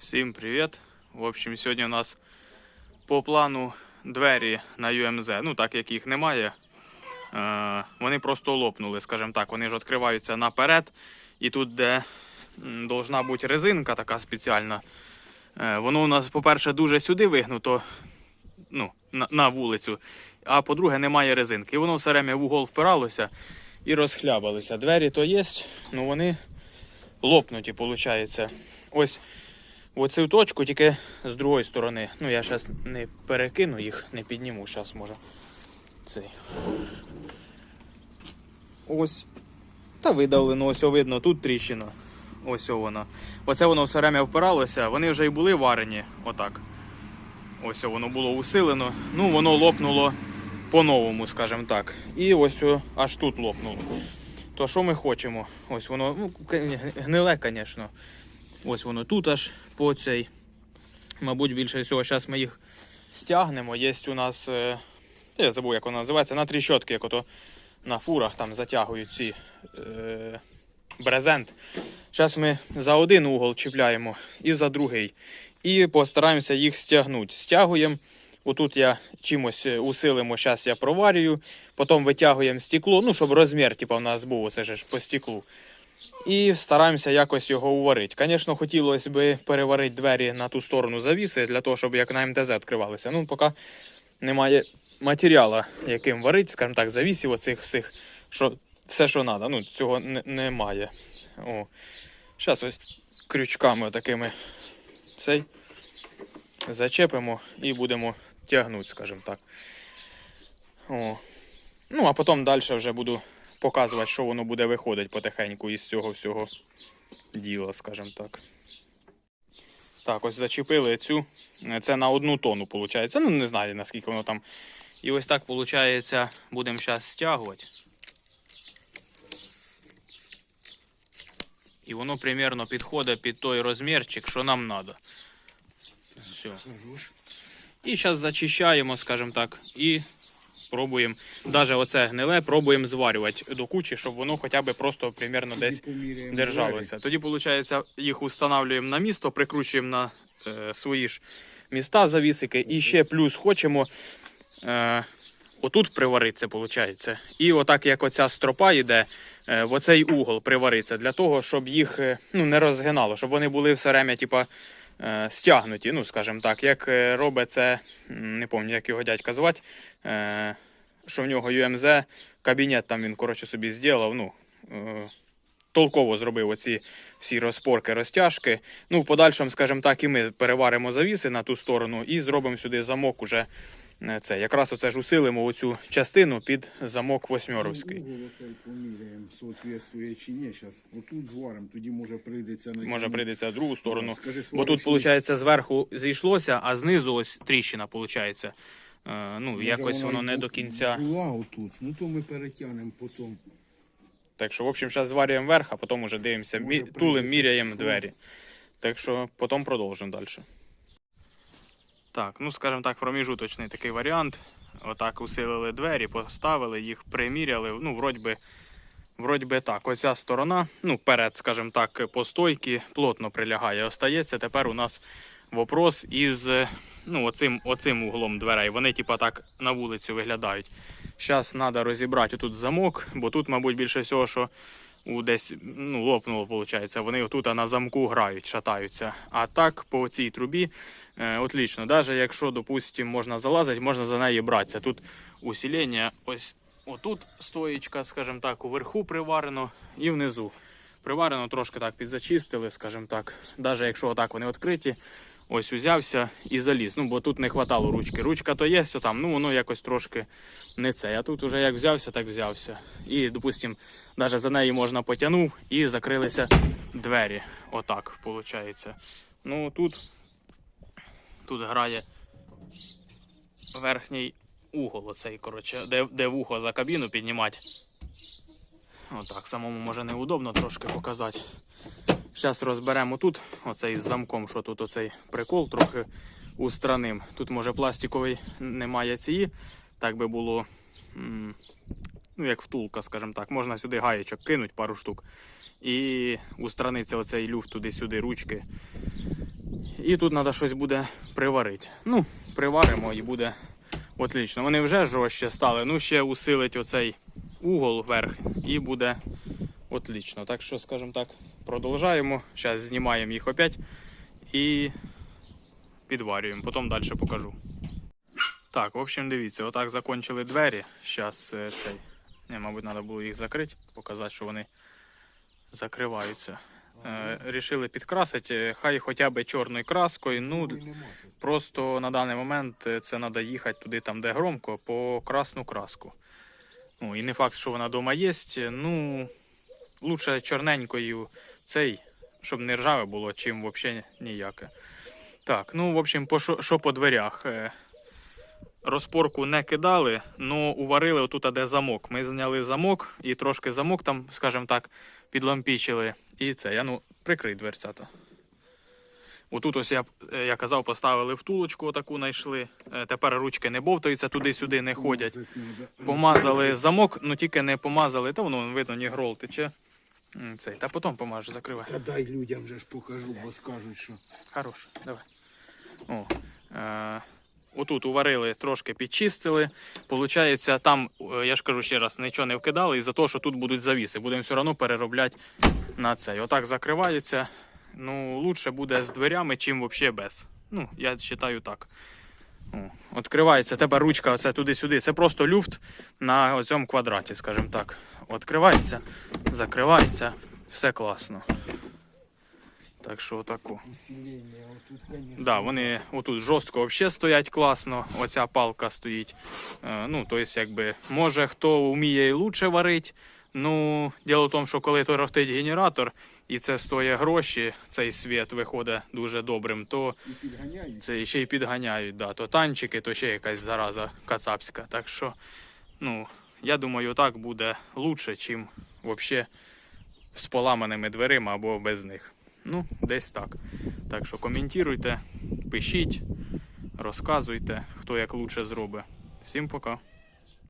Всім привіт! В общем, сьогодні у нас по плану двері на UMZ, ну так як їх немає, е, вони просто лопнули, скажімо так. Вони ж відкриваються наперед. І тут, де должна бути резинка така спеціальна, е, воно у нас, по-перше, дуже сюди вигнуто, ну, на, на вулицю. А по-друге, немає резинки. І воно все время в угол впиралося і розхлябалися. Двері то є, ну вони лопнуті, виходить. Ось в оцю точку, тільки з другої сторони. Ну, я зараз не перекину їх, не підніму, зараз може. Цей. Ось. Та видавлено, ось видно, тут тріщина. Ось воно. Оце воно все время впиралося, вони вже й були варені, отак. Ось воно було усилено. Ну, воно лопнуло по-новому, скажімо так. І ось аж тут лопнуло. То що ми хочемо? Ось воно, ну, гниле, звісно. Ось воно тут аж по цей. Мабуть, більше всього, зараз ми їх стягнемо. Є у нас, е, я забув, як воно називається, на тріщотки, як ото на фурах там затягують ці е, брезент. Зараз ми за один угол чіпляємо і за другий. І постараємося їх стягнути. Стягуємо. Отут я чимось е, усилимо, зараз я проварюю, потім витягуємо стекло, ну, щоб розмір типу, у нас був оце ж по стеклу. І стараємося якось його уварити. Звісно, хотілося б переварити двері на ту сторону завіси, для того, щоб як на МТЗ відкривалися. Ну, поки немає матеріалу, яким варити, скажімо так, завісів оцих всіх, що все, що треба. Ну, цього не- немає. О. Зараз ось крючками такими цей зачепимо і будемо тягнути, скажімо так. О. Ну, а потім далі вже буду показувати, що воно буде виходити потихеньку із цього всього діла, скажімо так. Так, ось зачепили цю. Це на одну тонну, виходить. Ну, не знаю, наскільки воно там. І ось так, виходить, будемо зараз стягувати. І воно примерно підходить під той розмірчик, що нам треба. Все. І зараз зачищаємо, скажімо так, і пробуємо, навіть оце гниле, пробуємо зварювати до кучі, щоб воно хоча б просто примерно десь держалося. Тоді, виходить, їх встановлюємо на місто, прикручуємо на е, свої ж міста завісики. І ще плюс хочемо е, отут приваритися, виходить. І отак, як оця стропа йде, е, в оцей угол приваритися, для того, щоб їх е, ну, не розгинало, щоб вони були все время, типа. Е, Стягнуті, ну скажімо так, як е, робить це, не пам'ятаю, як його дядька звати, е, що в нього ЮМЗ, кабінет там він коротше собі зробив, ну, толково зробив оці всі розпорки, розтяжки. Ну, в подальшому, скажімо так, і ми переваримо завіси на ту сторону і зробимо сюди замок уже. Е, Це якраз оце ж усилимо оцю частину під замок восьмьоровський. Зараз отут зваримо, тоді може прийдеться на Може прийдеться другу сторону. Скажи, Бо тут, виходить, зверху зійшлося, а знизу ось тріщина, виходить. Е, Ну, Може, якось воно не до кінця. Була отут, ну то ми перетягнемо потім. Так що, в общем, зараз зварюємо верх, а потім уже дивимося, мі... тулим, міряємо двері. Так що потім продовжимо далі. Так, ну скажімо так, проміжуточний такий варіант. Отак усилили двері, поставили, їх приміряли. Ну, вроді би, вроді би так. Оця сторона, ну, перед, скажімо так, по стойці плотно прилягає. Остається тепер у нас вопрос із ну, оцим, оцим углом дверей. Вони, типа, так на вулицю виглядають. Зараз треба розібрати тут замок, бо тут, мабуть, більше всього, що у десь ну, лопнуло, виходить. Вони отут на замку грають, шатаються. А так по цій трубі е, отлично. Навіть якщо, допустимо, можна залазити, можна за неї братися. Тут усилення ось отут стоїчка, скажімо так, уверху приварено і внизу. Приварено трошки так підзачистили, скажімо так. Навіть якщо отак вони відкриті, ось узявся і заліз. Ну, бо тут не хватало ручки. Ручка то є, то там, ну воно якось трошки не це. А тут уже як взявся, так взявся. І, допустимо, навіть за неї можна потягнув і закрилися двері. Отак, виходить. Ну тут, тут грає верхній угол, оцей, коротше, де, де вухо за кабіну піднімати. Отак, самому може неудобно трошки показати. Зараз розберемо тут, оцей з замком, що тут оцей прикол трохи устраним. Тут може пластиковий немає цієї, так би було, ну як втулка, скажімо так. Можна сюди гаєчок кинуть пару штук. І устраниться оцей люфт туди-сюди ручки. І тут треба щось буде приварити. Ну, приваримо і буде отлично. Вони вже жорстче стали. Ну, ще усилить оцей угол вверх і буде отлично. Так що, скажімо так, продовжаємо. Зараз знімаємо їх опять і підварюємо. Потім далі покажу. Так, в общем, дивіться, отак закончили двері. Зараз цей. Не, мабуть, треба було їх закрити, показати, що вони закриваються. Е, рішили підкрасити, е, хай хоча б чорною краскою. Ну, просто на даний момент е, це треба їхати туди, там, де громко, по красну краску. Ну, і не факт, що вона вдома є. Ну, лучше чорненькою цей, щоб не ржаве було, чим взагалі ніяке. Так, ну, в общем, по що, що по дверях. Е, Розпорку не кидали, ну уварили отут, де замок. Ми зняли замок і трошки замок там, скажімо так, підлампічили. І це, я ну, прикрий дверцята. Отут ось я, е, я казав, поставили втулочку, отаку знайшли. Е, Тепер ручки не бовтаються, туди-сюди не ходять. Помазали замок, ну тільки не помазали, та воно видно, ні грол тече. Цей, та потім помажу, закривай. Та дай людям же ж покажу, бо скажуть, що. Хорош, давай. О, е, отут уварили, трошки підчистили. Получається, там, е, я ж кажу ще раз, нічого не вкидали, із-за того, що тут будуть завіси. Будемо все одно переробляти на цей. Отак закривається. Ну, лучше буде з дверями, чим взагалі без. Ну, я вважаю так. Відкривається, тебе ручка оце туди-сюди. Це просто люфт на цьому квадраті, скажімо так. Відкривається, закривається, все класно. Так що отаку. Да, вони отут жорстко взагалі стоять класно. Оця палка стоїть. Е, ну, тобто, якби, може хто вміє і лучше варить. Ну, діло в тому, що коли торохтить генератор, і це стоїть гроші, цей світ виходить дуже добрим, то це ще й підганяють. Да, то танчики, то ще якась зараза кацапська. Так що, ну, я думаю, так буде лучше, чим взагалі з поламаними дверима або без них. Ну, десь так. Так що коментуйте, пишіть, розказуйте, хто як лучше зробить. Всім пока.